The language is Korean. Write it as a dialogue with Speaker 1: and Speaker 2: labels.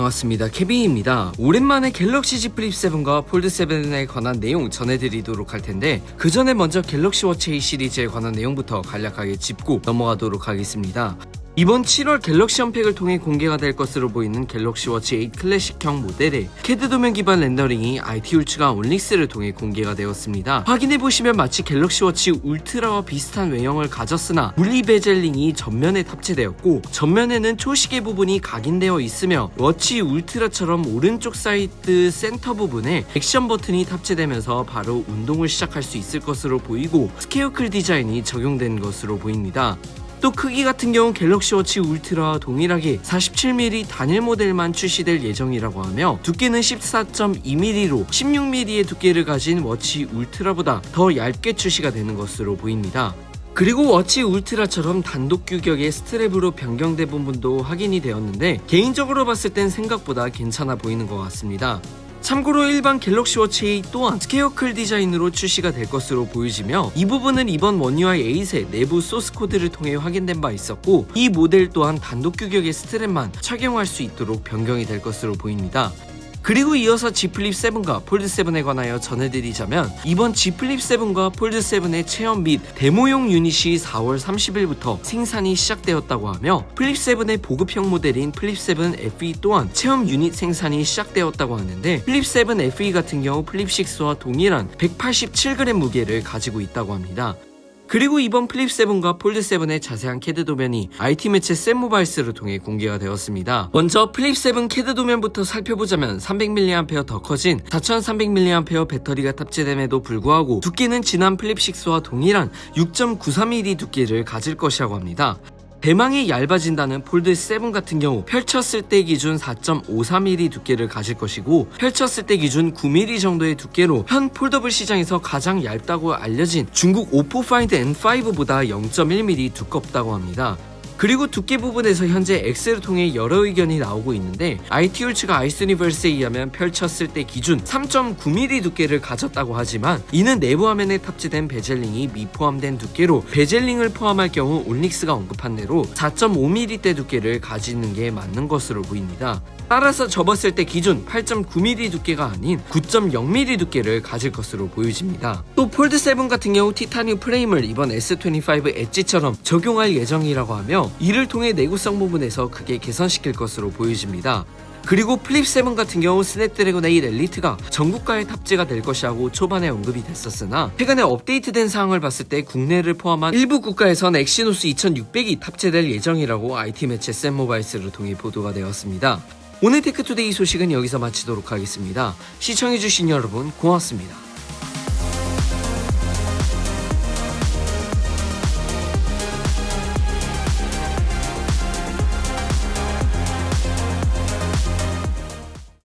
Speaker 1: 반갑습니다. 케빈입니다. 오랜만에 갤럭시 Z 플립 7과 폴드 7에 관한 내용 전해드리도록 할 텐데 그 전에 먼저 갤럭시 워치 A 시리즈에 관한 내용부터 간략하게 짚고 넘어가도록 하겠습니다. 이번 7월 갤럭시 언팩을 통해 공개가 될 것으로 보이는 갤럭시 워치 8 클래식형 모델의 캐드 도면 기반 렌더링이 IT 울츠가 온릭스를 통해 공개가 되었습니다. 확인해 보시면 마치 갤럭시 워치 울트라와 비슷한 외형을 가졌으나 물리 베젤링이 전면에 탑재되었고 전면에는 초시계 부분이 각인되어 있으며 워치 울트라처럼 오른쪽 사이드 센터 부분에 액션 버튼이 탑재되면서 바로 운동을 시작할 수 있을 것으로 보이고 스퀘어클 디자인이 적용된 것으로 보입니다. 또 크기 같은 경우 갤럭시 워치 울트라와 동일하게 47mm 단일 모델만 출시될 예정이라고 하며 두께는 14.2mm로 16mm의 두께를 가진 워치 울트라보다 더 얇게 출시가 되는 것으로 보입니다. 그리고 워치 울트라처럼 단독 규격의 스트랩으로 변경된 부분도 확인이 되었는데 개인적으로 봤을 땐 생각보다 괜찮아 보이는 것 같습니다. 참고로 일반 갤럭시 워치 8 또한 스퀘어클 디자인으로 출시가 될 것으로 보여지며 이 부분은 이번 원UI 8의 내부 소스 코드를 통해 확인된 바 있었고 이 모델 또한 단독 규격의 스트랩만 착용할 수 있도록 변경이 될 것으로 보입니다. 그리고 이어서 G 플립 7과 폴드 7에 관하여 전해드리자면 이번 G 플립 7과 폴드 7의 체험 및 데모용 유닛이 4월 30일부터 생산이 시작되었다고 하며 플립 7의 보급형 모델인 플립 7 FE 또한 체험 유닛 생산이 시작되었다고 하는데 플립 7 FE 같은 경우 플립 6와 동일한 187g 무게를 가지고 있다고 합니다. 그리고 이번 플립 7과 폴드 7의 자세한 캐드 도면이 IT 매체 샘모바이스를 통해 공개가 되었습니다. 먼저 플립 7 캐드 도면부터 살펴보자면 300mAh 더 커진 4300mAh 배터리가 탑재됨에도 불구하고 두께는 지난 플립 6와 동일한 6.93mm 두께를 가질 것이라고 합니다. 대망이 얇아진다는 폴드 7 같은 경우 펼쳤을 때 기준 4.54mm 두께를 가질 것이고 펼쳤을 때 기준 9mm 정도의 두께로 현 폴더블 시장에서 가장 얇다고 알려진 중국 오포 파인드 N5보다 0.1mm 두껍다고 합니다. 그리고 두께 부분에서 현재 X를 통해 여러 의견이 나오고 있는데 IT 울츠가 아이스 유니버스에 의하면 펼쳤을 때 기준 3.9mm 두께를 가졌다고 하지만 이는 내부 화면에 탑재된 베젤링이 미포함된 두께로 베젤링을 포함할 경우 올릭스가 언급한 대로 4.5mm대 두께를 가지는 게 맞는 것으로 보입니다. 따라서 접었을 때 기준 8.9mm 두께가 아닌 9.0mm 두께를 가질 것으로 보여집니다. 또 폴드 7 같은 경우 티타늄 프레임을 이번 S25 엣지처럼 적용할 예정이라고 하며 이를 통해 내구성 부분에서 크게 개선시킬 것으로 보여집니다. 그리고 플립 7 같은 경우 스냅드래곤 8 엘리트가 전국가에 탑재가 될 것이라고 초반에 언급이 됐었으나 최근에 업데이트된 사항을 봤을 때 국내를 포함한 일부 국가에선 엑시노스 2600이 탑재될 예정이라고 IT 매체 샘모바이스를 통해 보도가 되었습니다. 오늘 테크투데이 소식은 여기서 마치도록 하겠습니다. 시청해주신 여러분 고맙습니다.